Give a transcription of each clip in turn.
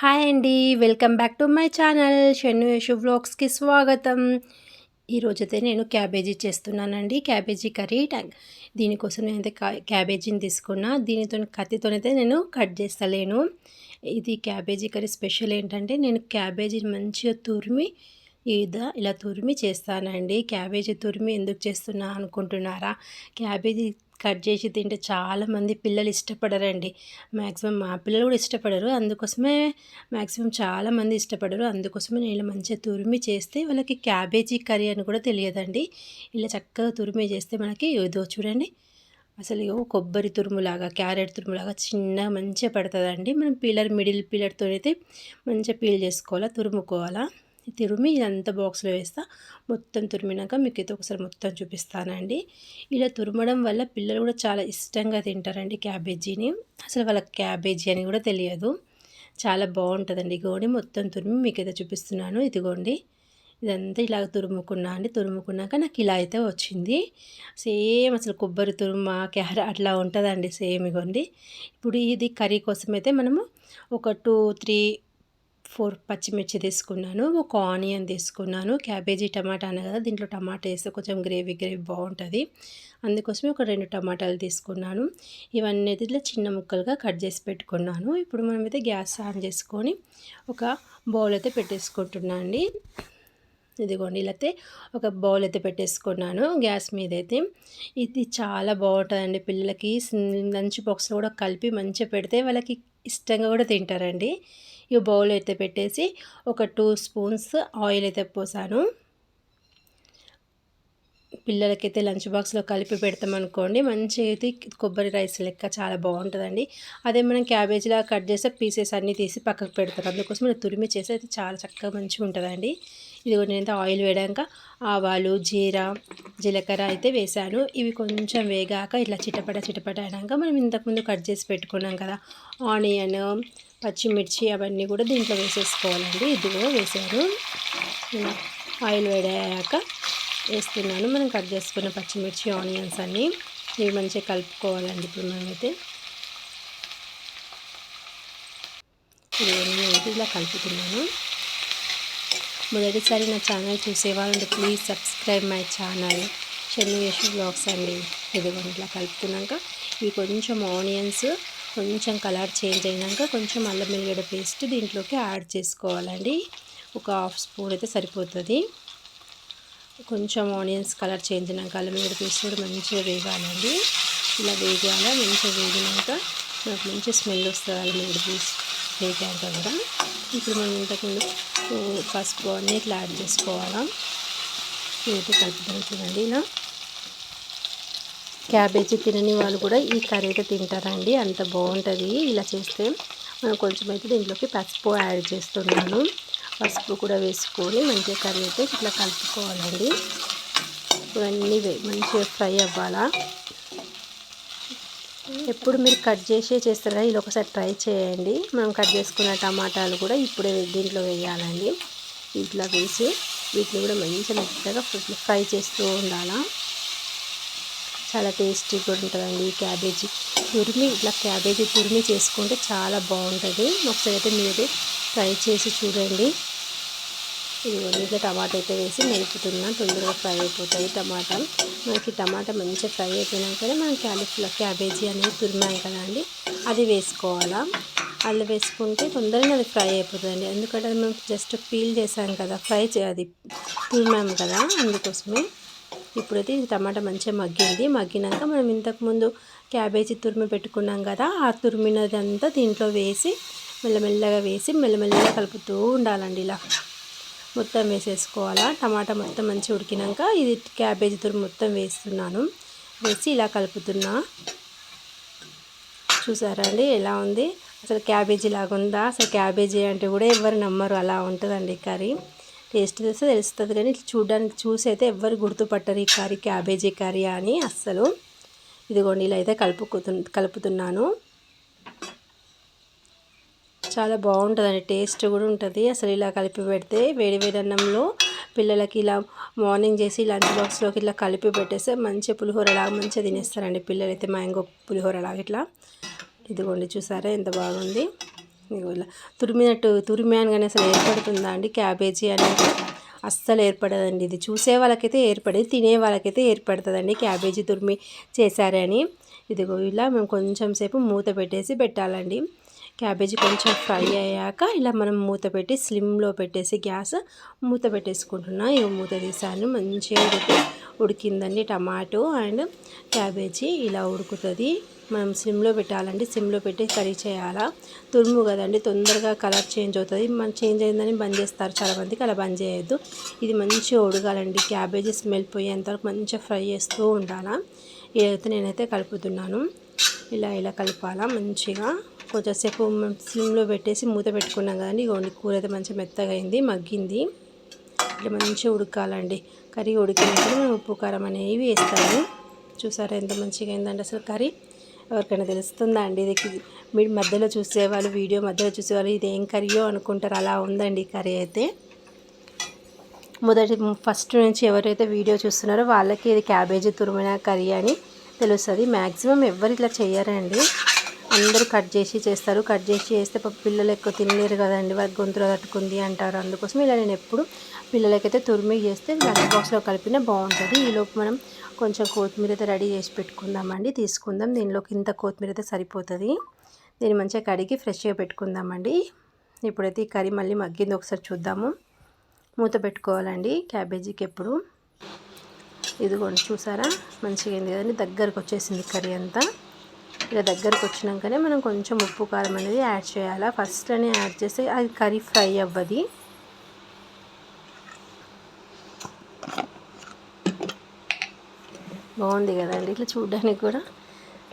Hi అండి welcome back to my channel Shannu Yashu వ్లాగ్స్కి స్వాగతం. ఈరోజైతే నేను క్యాబేజీ చేస్తున్నానండి క్యాబేజీ కర్రీ. ట్యాంక్ దీనికోసం నేనైతే క్యాబేజీని తీసుకున్నా. దీనితో కత్తితోనైతే నేను కట్ చేస్తలేను. ఇది క్యాబేజీ కర్రీ స్పెషల్ ఏంటంటే నేను క్యాబేజీని మంచిగా తురిమి ఇదా ఇలా తురిమి చేస్తానండి. క్యాబేజీ తురిమి ఎందుకు చేస్తున్నా అనుకుంటున్నారా? క్యాబేజీ కట్ చేసి తింటే చాలామంది పిల్లలు ఇష్టపడరండి. మ్యాక్సిమం మా పిల్లలు కూడా ఇష్టపడరు. అందుకోసమే మ్యాక్సిమం చాలామంది ఇష్టపడరు. అందుకోసమే నేను ఇలా మంచిగా తురిమి చేస్తే వాళ్ళకి క్యాబేజీ కర్రీ అని కూడా తెలియదండి. ఇలా చక్కగా తురిమి చేస్తే మనకి ఏదో చూడండి. అసలు ఇగో కొబ్బరి తురుములాగా క్యారెట్ తురుములాగా చిన్న మంచిగా పడుతుందండి. మనం పీలర్ మిడిల్ పీలర్తో అయితే మంచిగా పీల్ చేసుకోవాలా తురుముకోవాలా? తురిమి ఇదంతా బాక్స్లో వేస్తా. మొత్తం తురిమినాక మీకు అయితే ఒకసారి మొత్తం చూపిస్తానండి. ఇలా తురమడం వల్ల పిల్లలు కూడా చాలా ఇష్టంగా తింటారండి క్యాబేజీని. అసలు వాళ్ళకి క్యాబేజీ అని కూడా తెలియదు. చాలా బాగుంటుందండి గోని మొత్తం తురిమి మీకు అయితే చూపిస్తున్నాను. ఇదిగోండి. ఇదంతా ఇలా తురుముకున్నా అండి. తురుముకున్నాక నాకు ఇలా అయితే వచ్చింది. సేమ్ అసలు కొబ్బరి తురుమ క్యారెట్ అట్లా ఉంటుందండి. సేమ్ ఇగోండి. ఇప్పుడు ఇది కర్రీ కోసం అయితే మనము ఒక టూ త్రీ ఫోర్ పచ్చిమిర్చి తీసుకున్నాను ఒక ఆనియన్ తీసుకున్నాను క్యాబేజీ టమాటా అన్న కదా దీంట్లో టమాటా వేస్తే కొంచెం గ్రేవీ గ్రేవీ బాగుంటుంది. అందుకోసమే ఒక రెండు టమాటాలు తీసుకున్నాను. ఇవన్నీ అయితే ఇట్లా చిన్న ముక్కలుగా కట్ చేసి పెట్టుకున్నాను. ఇప్పుడు మనమైతే గ్యాస్ ఆన్ చేసుకొని ఒక బౌల్ అయితే పెట్టేసుకుంటున్నాను అండి. ఇదిగోండి ఇలా అయితే ఒక బౌల్ అయితే పెట్టేసుకున్నాను గ్యాస్ మీద అయితే. ఇది చాలా బాగుంటుందండి. పిల్లలకి లంచ్ బాక్స్లో కూడా కలిపి మంచిగా పెడితే వాళ్ళకి ఇష్టంగా కూడా తింటారండి. ఈ బౌల్ అయితే పెట్టేసి ఒక టూ స్పూన్స్ ఆయిల్ అయితే పోసాను. పిల్లలకైతే లంచ్ బాక్స్లో కలిపి పెడతామనుకోండి మంచి అయితే కొబ్బరి రైస్ లెక్క చాలా బాగుంటుందండి. అదే మనం క్యాబేజీలా కట్ చేస్తే పీసెస్ అన్నీ తీసి పక్కకు పెడతారు. అందుకోసం మనం తురిమి చేసి అయితే చాలా చక్కగా మంచిగా ఉంటుందండి ఇది కొంచెం ఆయిల్ వేయడాక ఆవాలు జీరా జీలకర్ర అయితే వేసాను ఇవి కొంచెం వేగాక ఇట్లా చిటపట చిటపట అయినాక మనం ఇంతకుముందు కట్ చేసి పెట్టుకున్నాం కదా ఆనియన్ పచ్చిమిర్చి అవన్నీ కూడా దీంట్లో వేసేసుకోవాలండి. ఇదిగో వేసాను ఆయిల్ వేడాక వేస్తున్నాను. మనం కట్ చేసుకున్న పచ్చిమిర్చి ఆనియన్స్ అన్నీ ఇవి మంచిగా కలుపుకోవాలండి ఇప్పుడు మనమైతే. ఇవన్నీ ఇలా కలుపుతున్నాను. మొదటిసారి నా channel చూసేవాళ్ళంటే please subscribe my channel. Chennu Yashu blogs అండి. ఇదిగోండి ఇట్లా కలుపుకున్నాక ఇవి కొంచెం ఆనియన్స్ కొంచెం కలర్ చేంజ్ అయినాక కొంచెం అల్లం వెల్లిగడ్డ పేస్ట్ దీంట్లోకి యాడ్ చేసుకోవాలండి. ఒక హాఫ్ స్పూన్ అయితే సరిపోతుంది. కొంచెం ఆనియన్స్ కలర్ చేంజ్ అయినాక అల్లం వెల్లిగడ్డ పేస్ట్ కూడా మంచిగా వేగాలండి. ఇలా వేగాల మంచిగా వేగినాక నాకు మంచి స్మెల్ వస్తుంది అల్లం వెల్లిగడ్డ పేస్ట్. వేగాక కదా ఇప్పుడు మనం ఇంతకుముందు పసుపు అన్నీ ఇట్లా యాడ్ చేసుకోవాలా? ఇదైతే కలుపుతాను చూడండి ఇలా. క్యాబేజీ తినని వాళ్ళు కూడా ఈ కర్రీ అయితే తింటారండి అంత బాగుంటుంది. ఇలా చేస్తే మనం కొంచెం అయితే దీంట్లోకి పసుపు యాడ్ చేస్తున్నాను. పసుపు కూడా వేసుకొని మంచిగా కర్రీ అయితే ఇట్లా కలుపుకోవాలండి. ఇవన్నీ మంచిగా ఫ్రై అవ్వాలా? ఎప్పుడు మీరు కట్ చేసే చేస్తారా? ఇది ఒకసారి ట్రై చేయండి. మనం కట్ చేసుకున్న టమాటాలు కూడా ఇప్పుడే దీంట్లో వేయాలండి. ఇట్లా వేసి వీటిని కూడా మంచిగా మెత్తగా ఫ్రై చేస్తూ ఉండాలా. చాలా టేస్టీ కూడా ఉంటుందండి ఈ క్యాబేజీ. తురిమి ఇట్లా క్యాబేజీ తురిమి చేసుకుంటే చాలా బాగుంటుంది. ఒకసారి అయితే మీరు ట్రై చేసి చూడండి. ఇదిగోండి ఇట్లా టమాటా అయితే వేసి మెరుపుతున్నా తొందరగా ఫ్రై అయిపోతుంది టమాటా మనకి టమాటా మంచిగా ఫ్రై అయిపోయినాకనే మనం క్యాలీఫ్లవర్ క్యాబేజీ అనేది తురిమాయి కదా అండి. అది వేసుకోవాలా? అల్లు వేసుకుంటే తొందరగా అది ఫ్రై అయిపోతుందండి. ఎందుకంటే అది మనం జస్ట్ పీల్ చేసాం కదా ఫ్రై చే అది తురిమాము కదా అందుకోసమే. ఇప్పుడైతే ఇది టమాటా మంచిగా మగ్గింది. మగ్గినాక మనం ఇంతకుముందు క్యాబేజీ తురిమి పెట్టుకున్నాం కదా ఆ తురిమినదంతా దీంట్లో వేసి మెల్లమెల్లగా వేసి మెల్లమెల్లగా కలుపుతూ ఉండాలండి ఇలా. మొత్తం వేసేసుకోవాలా. టమాటా మొత్తం మంచిగా ఉడికినాక ఇది క్యాబేజీ తురుము మొత్తం వేస్తున్నాను. వేసి ఇలా కలుపుతున్నా. చూసారా అండి? ఎలా ఉంది? అసలు క్యాబేజీ లాగా ఉందా? అసలు క్యాబేజీ అంటే కూడా ఎవరు నమ్మరు. అలా ఉంటుందండి కర్రీ. టేస్ట్ చేస్తే తెలుస్తుంది కానీ చూడడానికి చూసి అయితే ఎవరు గుర్తుపట్టరు ఈ కర్రీ క్యాబేజీ కర్రీ అని అస్సలు. ఇదిగోండి ఇలా అయితే కలుపుకు కలుపుతున్నాను. చాలా బాగుంటుందండి. టేస్ట్ కూడా ఉంటుంది. అసలు ఇలా కలిపి పెడితే వేడి వేడి అన్నంలో పిల్లలకి ఇలా మార్నింగ్ చేసి లంచ్ బాక్స్లోకి ఇట్లా కలిపి పెట్టేస్తే మంచి పులిహోరలాగా మంచిగా తినేస్తారండి పిల్లలు అయితే మ్యాంగో పులిహోరలాగా ఇట్లా. ఇదిగోండి చూసారా ఎంత బాగుంది. ఇలా తురిమినట్టు తురిమాను కానీ అసలు ఏర్పడుతుందా అండి? క్యాబేజీ అనేది అస్సలు ఏర్పడదండి. ఇది చూసే వాళ్ళకైతే ఏర్పడేది తినే వాళ్ళకైతే ఏర్పడుతుందండి. క్యాబేజీ తురిమి చేశారని. ఇదిగో ఇలా మేము కొంచెం సేపు మూత పెట్టేసి పెట్టాలండి. క్యాబేజీ కొంచెం ఫ్రై అయ్యాక ఇలా మనం మూత పెట్టి స్లిమ్లో పెట్టేసి గ్యాస్ మూత పెట్టేసుకుంటున్నా. ఇక మూత తీసాను. మంచిగా ఉడికి ఉడికిందండి టమాటో అండ్ క్యాబేజీ ఇలా ఉడుకుతుంది. మనం సిమ్లో పెట్టాలండి సిమ్లో పెట్టి కర్రీ చేయాలా? తురుము కదండి తొందరగా కలర్ చేంజ్ అవుతుంది. మనం చేంజ్ అయిందని బంద్ చేస్తారు చాలామందికి అలా బంద్ చేయొద్దు. ఇది మంచిగా ఉడగాలండి క్యాబేజీ స్మెల్ పోయేంతవరకు మంచిగా ఫ్రై చేస్తూ ఉండాలా? ఇదైతే నేనైతే కలుపుతున్నాను. ఇలా ఇలా కలపాలా? మంచిగా కొంచెంసేపు సిమ్లో పెట్టేసి మూత పెట్టుకున్నాం కానీ ఇగోండి కూర అయితే మంచిగా మెత్తగా అయింది మగ్గింది. ఇట్లా మంచిగా ఉడకాలండి. కర్రీ ఉడికినప్పుడు మనం ఉప్పు కారం అనేవి వేస్తాము. చూసారా ఎంత మంచిగా అయిందండి అసలు కర్రీ? ఎవరికైనా తెలుస్తుందా అండి ఇది? మీరు మధ్యలో చూసేవాళ్ళు వీడియో మధ్యలో చూసేవాళ్ళు ఇది ఏం కర్రీయో అనుకుంటారు అలా ఉందండి కర్రీ అయితే. మొదటి ఫస్ట్ నుంచి ఎవరైతే వీడియో చూస్తున్నారో వాళ్ళకి ఇది క్యాబేజీ తురిమిన కర్రీ అని తెలుస్తుంది. మ్యాక్సిమం ఎవరు ఇట్లా చేయరండి అందరూ కట్ చేసి చేస్తారు. కట్ చేసి చేస్తే పిల్లలు ఎక్కువ తినలేరు కదండి. వాళ్ళకి గొంతులో తట్టుకుంది అంటారు. అందుకోసం ఇలా నేను ఎప్పుడు పిల్లలకైతే తురిమి చేస్తే లంచ్ బాక్స్లో కలిపిన బాగుంటుంది. ఈలోపు మనం కొంచెం కొత్తిమీర అయితే రెడీ చేసి పెట్టుకుందామండి. తీసుకుందాం. దీనిలోకి ఇంత కొత్తిమీర అయితే సరిపోతుంది. దీన్ని మంచిగా కడిగి ఫ్రెష్గా పెట్టుకుందామండి. ఇప్పుడైతే ఈ కర్రీ మళ్ళీ మగ్గింది. ఒకసారి చూద్దాము. మూత పెట్టుకోవాలండి. క్యాబేజీకి ఎప్పుడు. ఇదిగోండి. చూసారా? మంచిగా అయింది కదండి. దగ్గరకు వచ్చేసింది కర్రీ అంతా. ఇలా దగ్గరకు వచ్చినాకనే మనం కొంచెం ఉప్పు కారం అనేది యాడ్ చేయాలి? ఫస్ట్లోనే యాడ్ చేస్తే అది కర్రీ ఫ్రై అవ్వది. బాగుంది కదండి ఇట్లా చూడడానికి కూడా.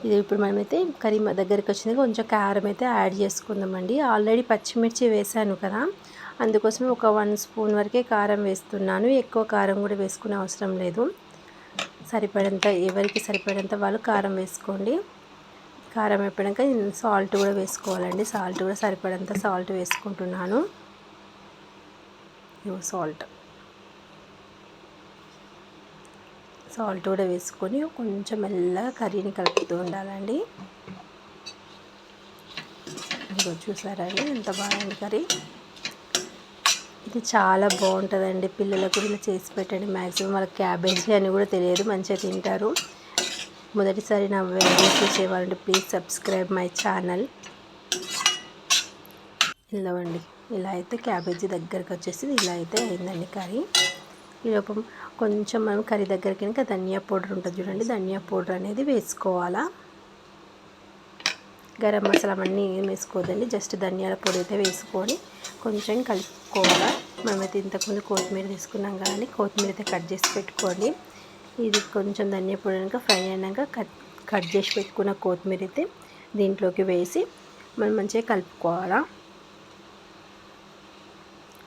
ఇది ఇప్పుడు మనమైతే కర్రీ దగ్గరికి వచ్చింది కొంచెం కారం అయితే యాడ్ చేసుకుందామండి. ఆల్రెడీ పచ్చిమిర్చి వేసాను కదా అందుకోసం ఒక వన్ స్పూన్ వరకే కారం వేస్తున్నాను. ఎక్కువ కారం కూడా వేసుకునే అవసరం లేదు. సరిపడంత ఎవరికి సరిపడంత వాళ్ళు కారం వేసుకోండి. కారం అయిపోయాక సాల్ట్ కూడా వేసుకోవాలండి. సాల్ట్ కూడా సరిపడంత సాల్ట్ వేసుకుంటున్నాను. సాల్ట్. సాల్ట్ కూడా వేసుకొని కొంచెం మెల్లగా కర్రీని కలుపుతూ ఉండాలండి. ఇదిగో చూసారండి ఎంత బాగుంది కర్రీ. ఇది చాలా బాగుంటుందండి. పిల్లలకు ఇలా చేసి పెట్టండి. మ్యాక్సిమం వాళ్ళకి క్యాబేజీ అని కూడా తెలియదు మంచిగా తింటారు. మొదటిసారి నా వీడియో చూసేవాళ్ళంటే ప్లీజ్ సబ్స్క్రైబ్ మై ఛానల్ ఇల్లవండి ఇలా అయితే క్యాబేజీ దగ్గరకు వచ్చేసి ఇలా అయితే అయిందండి కర్రీ. ఈ లోపం కొంచెం మనం కర్రీ దగ్గరికి ఇంకా ధనియా పౌడర్ ఉంటుంది చూడండి. ధనియా పౌడర్ అనేది వేసుకోవాలా? గరం మసాలా అన్నీ ఏం వేసుకోవద్దండి. జస్ట్ ధనియాల పొడి అయితే వేసుకొని కొంచెం కలుపుకోవాలా? మనమైతే ఇంతకుముందు కొత్తిమీర తీసుకున్నాం కానీ కొత్తిమీర అయితే కట్ చేసి పెట్టుకోండి. ఇది కొంచెం ధనియా పొడి అయినాక ఫ్రై అయినాక కట్ కట్ చేసి పెట్టుకున్న కొత్తిమీర అయితే దీంట్లోకి వేసి మనం మంచిగా కలుపుకోవాలా.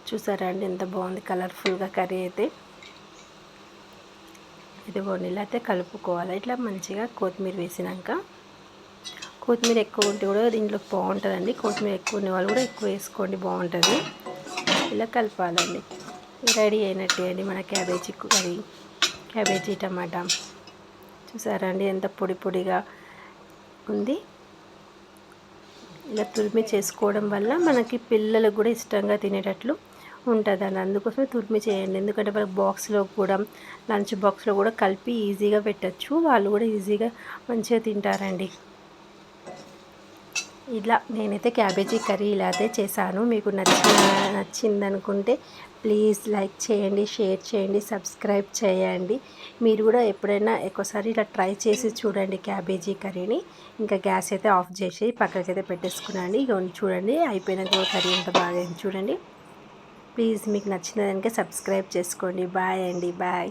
చూసారా అండి ఎంత బాగుంది కలర్ఫుల్గా కర్రీ అయితే. ఇదిగోండి ఇలా అయితే కలుపుకోవాలి. ఇట్లా మంచిగా కొత్తిమీర వేసినాక. కొత్తిమీర ఎక్కువ ఉంటే కూడా దీంట్లో బాగుంటుందండి. కొత్తిమీర ఎక్కువ ఉన్న వాళ్ళు కూడా ఎక్కువ వేసుకోండి బాగుంటుంది. ఇలా కలపాలండి. రెడీ అయినట్టే అండి మన క్యాబేజీ కర్రీ. క్యాబేజీ టమాటా. చూసారా అండి ఎంత పొడి పొడిగా ఉంది. ఇలా తురిమి చేసుకోవడం వల్ల మనకి పిల్లలకు కూడా ఇష్టంగా తినేటట్లు ఉంటుంది అండి అందుకోసమే తురిమి చేయండి. ఎందుకంటే వాళ్ళకి బాక్స్లో కూడా లంచ్ బాక్స్లో కూడా కలిపి ఈజీగా పెట్టచ్చు. వాళ్ళు కూడా ఈజీగా మంచిగా తింటారండి. ఇలా నేనైతే క్యాబేజీ కర్రీ ఇలా అయితే చేశాను. మీకు నచ్చిన నచ్చిందనుకుంటే ప్లీజ్ లైక్ చేయండి షేర్ చేయండి సబ్స్క్రైబ్ చేయండి. మీరు కూడా ఎప్పుడైనా ఎక్కువసారి ఇలా ట్రై చేసి చూడండి క్యాబేజీ కర్రీని. ఇంకా గ్యాస్ అయితే ఆఫ్ చేసి పక్కకైతే పెట్టేసుకున్నాండి ఇక చూడండి అయిపోయిన కర్రీ ఎంత బాగా చూడండి. ప్లీజ్ మీకు నచ్చిన దానికే సబ్స్క్రైబ్ చేసుకోండి. బాయ్ అండి బాయ్.